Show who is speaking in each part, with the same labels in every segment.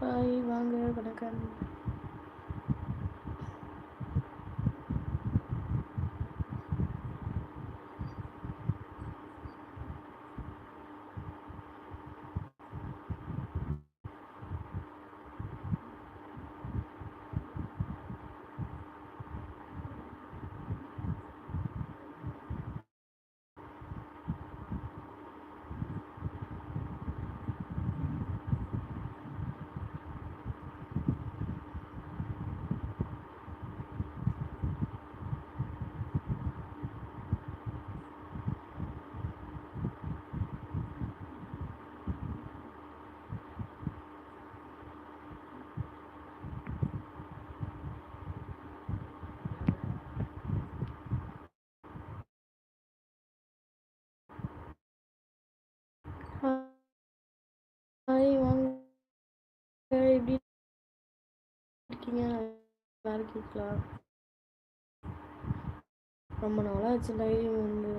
Speaker 1: Hi வாங்க வணக்கம் hi வாங்க எப்படி இருக்கீங்க நல்லா இருக்கீங்களா? ரொம்ப நாளாச்சு லைவ் வந்து.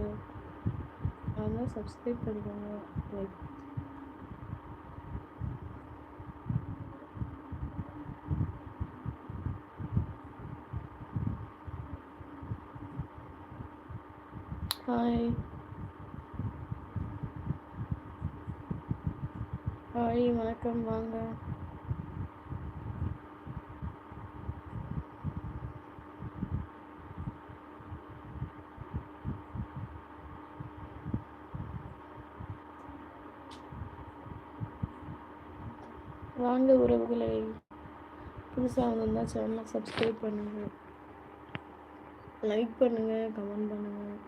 Speaker 1: அதெல்லாம் சப்ஸ்கிரைப் பண்ணிக்கோங்க. லைக் ஹாய் ஹாய் வணக்கம். வாங்க வாங்க உறவுகளை புதுசாக சேனலை சப்ஸ்கிரைப் பண்ணுங்கள் லைக் பண்ணுங்கள் கமெண்ட் பண்ணுங்கள்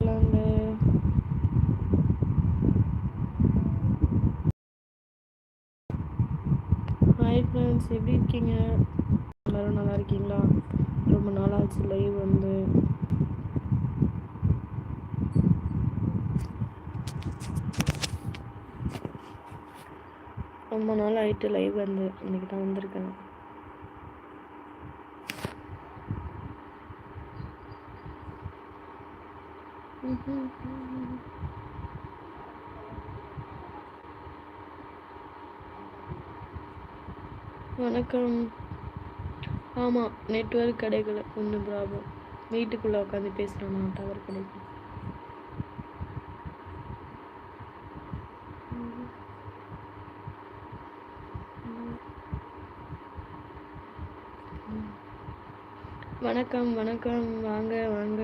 Speaker 1: வாங்க. ஹாய் ஃப்ரெண்ட்ஸ் எப்படி இருக்கீங்க? எல்லாரும் நல்லா இருக்கீங்களா? ரொம்ப நாளாச்சு லைவ் வந்து. ரொம்ப நாள் ஆயிட்டு லைவ் வந்து. இன்னைக்கு தான் வந்திருக்கேன். வணக்கம். ஆமாம் நெட்ஒர்க் கிடைக்கல. ஒன்றும் ப்ராப்ளம் வீட்டுக்குள்ளே உட்காந்து பேசுகிறோம் நான் டவர் கிடைக்கும் வணக்கம் வணக்கம். வாங்க வாங்க.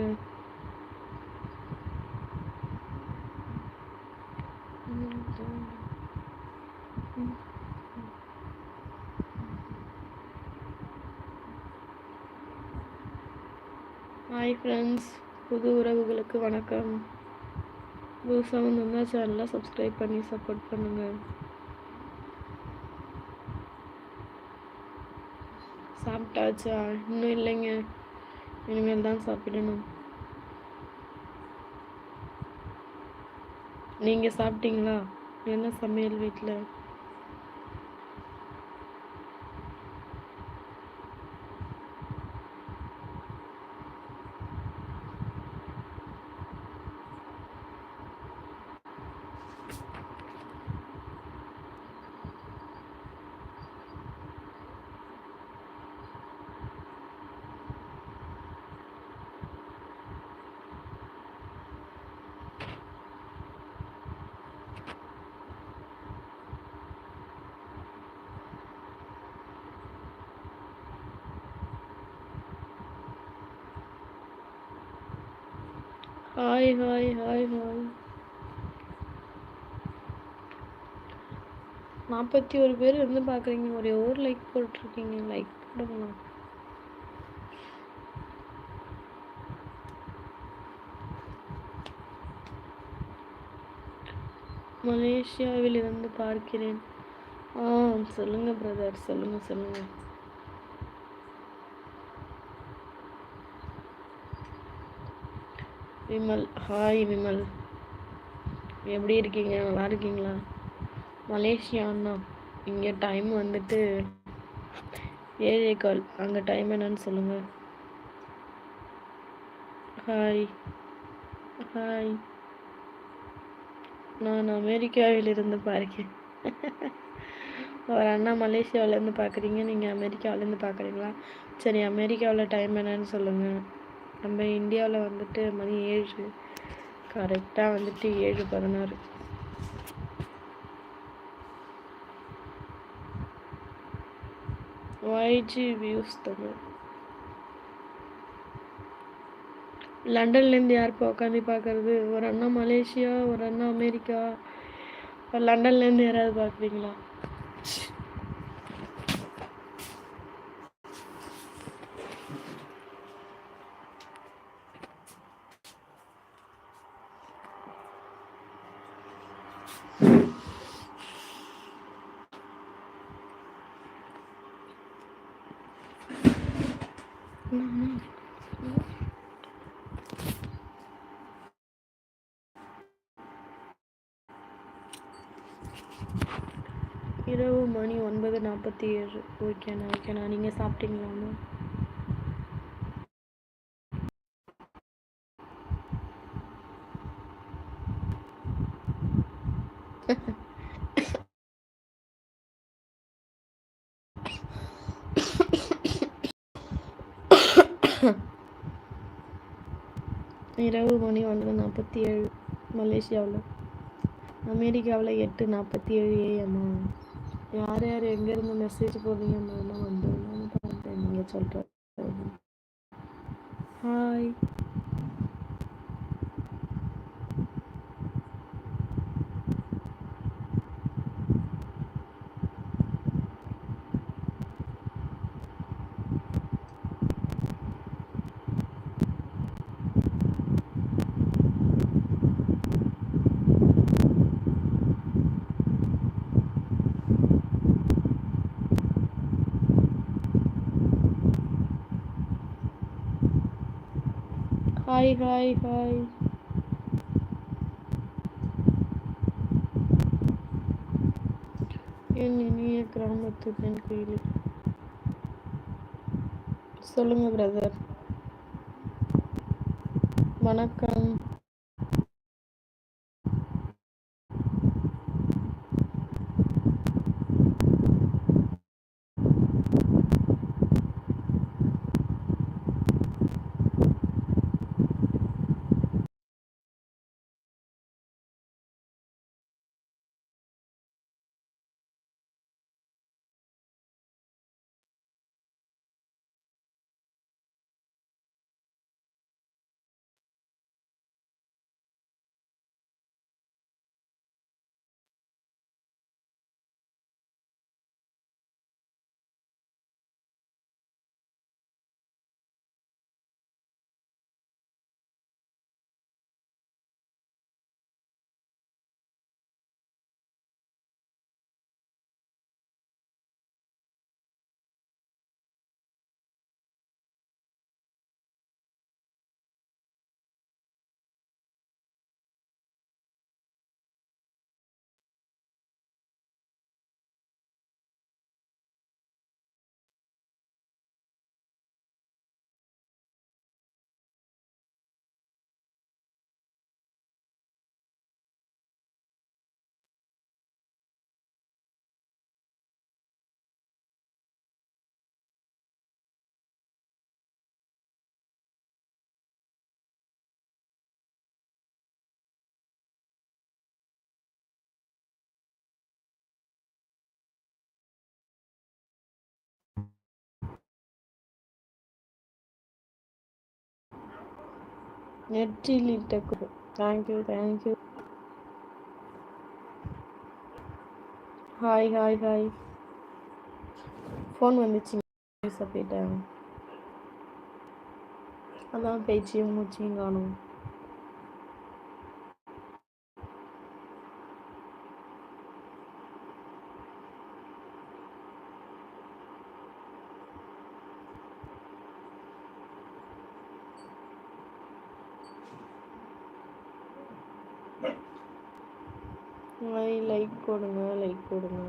Speaker 1: ஹாய் ஃப்ரெண்ட்ஸ் புது உறவுகளுக்கு வணக்கம். புதுசாக வந்திருந்தால் சேனலை சப்ஸ்கிரைப் பண்ணி சப்போர்ட் பண்ணுங்கள் சாப்பிட்டாச்சா? இன்னும் இல்லைங்க. இனிமேல் தான் சாப்பிடணும். நீங்கள் சாப்பிட்டீங்களா? என்ன சமையல் வீட்டில் ஹாய் ஹாய் ஹாய் ஹாய் நாற்பத்தி ஒரு பேர் வந்து பார்க்குறீங்க. ஒரே ஒரு லைக் போட்டிருக்கீங்க. லைக் போடுங்களா மலேசியாவில் இருந்து பார்க்கிறேன். ஆ சொல்லுங்கள் பிரதர் சொல்லுங்கள் சொல்லுங்கள் விமல். ஹாய் விமல். எப்படி இருக்கீங்க? நல்லா இருக்கீங்களா? மலேசியா அண்ணா இங்கே டைம் வந்துட்டு ஏழே கால். அங்கே டைம் என்னன்னு சொல்லுங்க. ஹாய் ஹாய் நான் அமெரிக்காவிலிருந்து பார்க்கிறேன் ஒரு அண்ணா மலேசியாவிலேருந்து பார்க்குறீங்க. நீங்கள் அமெரிக்காவிலேருந்து பார்க்குறீங்களா? சரி அமெரிக்காவில் டைம் என்னன்னு சொல்லுங்கள் நம்ம இந்தியாவில் வந்துட்டு மணி ஏழு. கரெக்டாக வந்துட்டு ஏழு பதினாறு. Y G views Tamil. லண்டன்லேருந்து யார் இப்போ உட்காந்து பார்க்குறது? ஒரு அண்ணா மலேசியா ஒரு அண்ணா அமெரிக்கா. லண்டன்லேருந்து யாராவது பார்க்குறீங்களா? இரவு மணி ஒன்பது நாற்பத்தி ஏழு. ஓகேண்ணா ஓகேண்ணா நீங்கள் சாப்பிட்டீங்களாண்ணா இரவு மணி ஒன்பது நாற்பத்தி ஏழு மலேசியாவில். அமெரிக்காவில் எட்டு நாற்பத்தி ஏழு ஏஎம்மா யார் யார் எங்கேருந்து மெசேஜ் போடுறீங்கன்னு வந்து பார்த்தேன் நீங்கள் சொல்கிற ஹாய் ஹாய் ஹாய் ஹாய் என் இனிய கிராமத்து பெண் கோயில்? சொல்லுங்க பிரதர் வணக்கம். நெற்றிலிட்ட குரு. Thank you thank you hi hi hi phone வந்துச்சு. போயிட்டேன் அதான் பேச்சியும் மூச்சியும் காணும். லைக் போடுங்க லைக் போடுங்க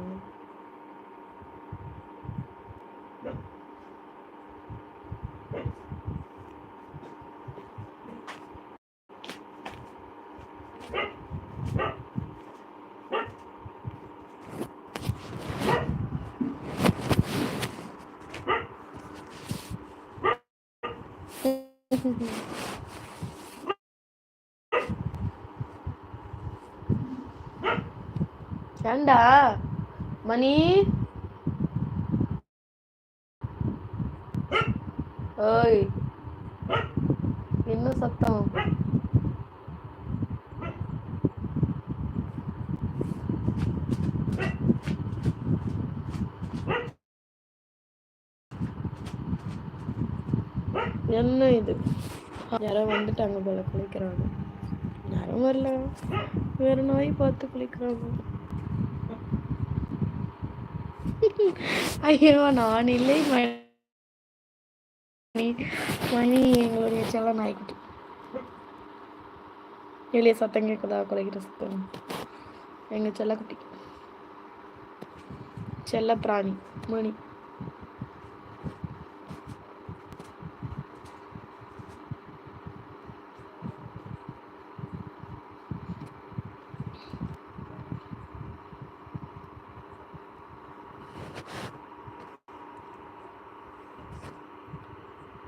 Speaker 1: ஏண்டா? மணி? ஓய் என்ன சத்தம்? என்ன இது? யாரோ வந்துட்டாங்க போல குளிக்கிறாங்க. யாரும் வரல. வேற நாய் பார்த்து குளிக்கிறாங்க. ஐயோ நான் இல்லை மணி. மணி எங்களுடைய செல்ல நாய்க்குட்டி எளிய சத்தம் கேட்குதா? குறைகிற சத்தம். எங்கள் செல்லக்குட்டி. செல்ல பிராணி மணி.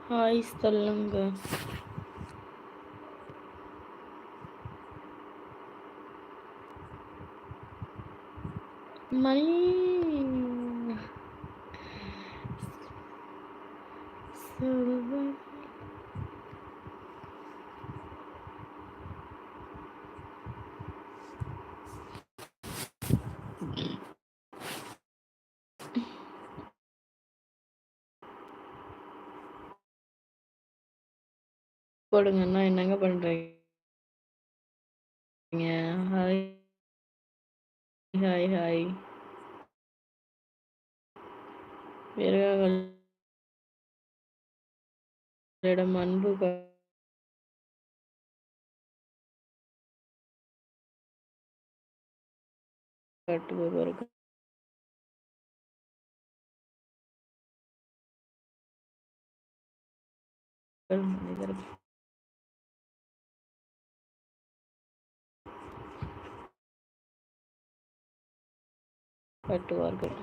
Speaker 1: ஹாய் சொல்லுங்க மணி சொல்லுங்க போடுங்கன்னா என்னங்க பண்றீங்க? Hi hi hi. வீரர்களிடம் அன்பு காட்டுபவருக்கு மனிதர்கள் கட்டுவார்கள்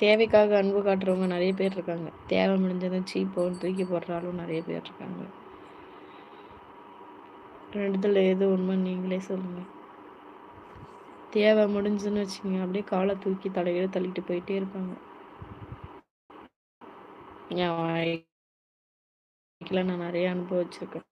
Speaker 1: தேவைக்காக அன்பு காட்டுறவங்க நிறைய பேர் இருக்காங்க. தேவை முடிஞ்சதும் சீப்போன்னு தூக்கி போடுறாலும் நிறைய பேர் இருக்காங்க. ரெண்டுத்துல எது உண்மை நீங்களே சொல்லுங்க. தேவை முடிஞ்சுன்னு வச்சுக்கோங்க. அப்படியே காலை தூக்கி தலையில தள்ளிட்டு போயிட்டே இருப்பாங்க. என் வாழ்க்கையில் நான் நிறைய அனுபவிச்சிருக்கேன்.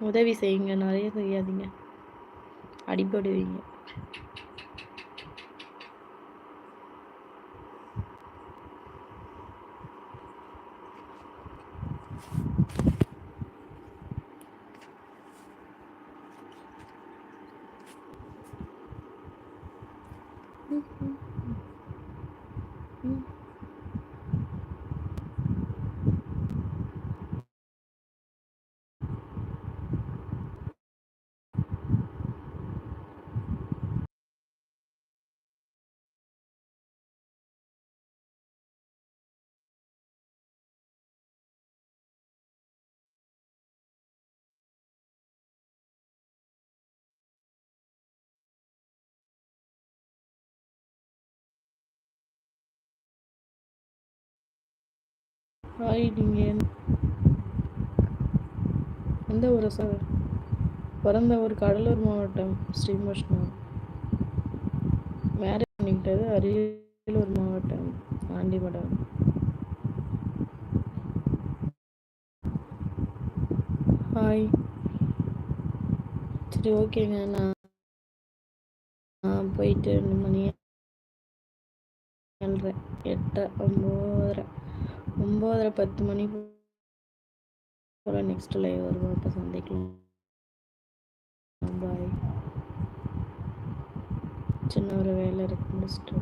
Speaker 1: உதவி செய்யுங்க. நிறைய செய்யாதீங்க. அடிபடுவீங்க. ஹாய் நீங்கள் எந்த ஊர் சார் பிறந்த ஊர் கடலூர் மாவட்டம் ஸ்ரீமோஷ்ணா மேரேஜ் பண்ணிக்கிட்டது அரியலூர் மாவட்டம் ஆண்டிமடம். ஹாய் சரி ஓகேங்க நான் நான் போயிட்டு ரெண்டு மணி ஏழரை எட்டு ஒம்போதரை. ஒம்போதரை பத்து மணி போல் நெக்ஸ்ட் லைவ் வருவோம். அப்போ சந்திக்கலாம். பாய் சின்ன ஒரு வேலை இருக்கு முடிச்சுட்டு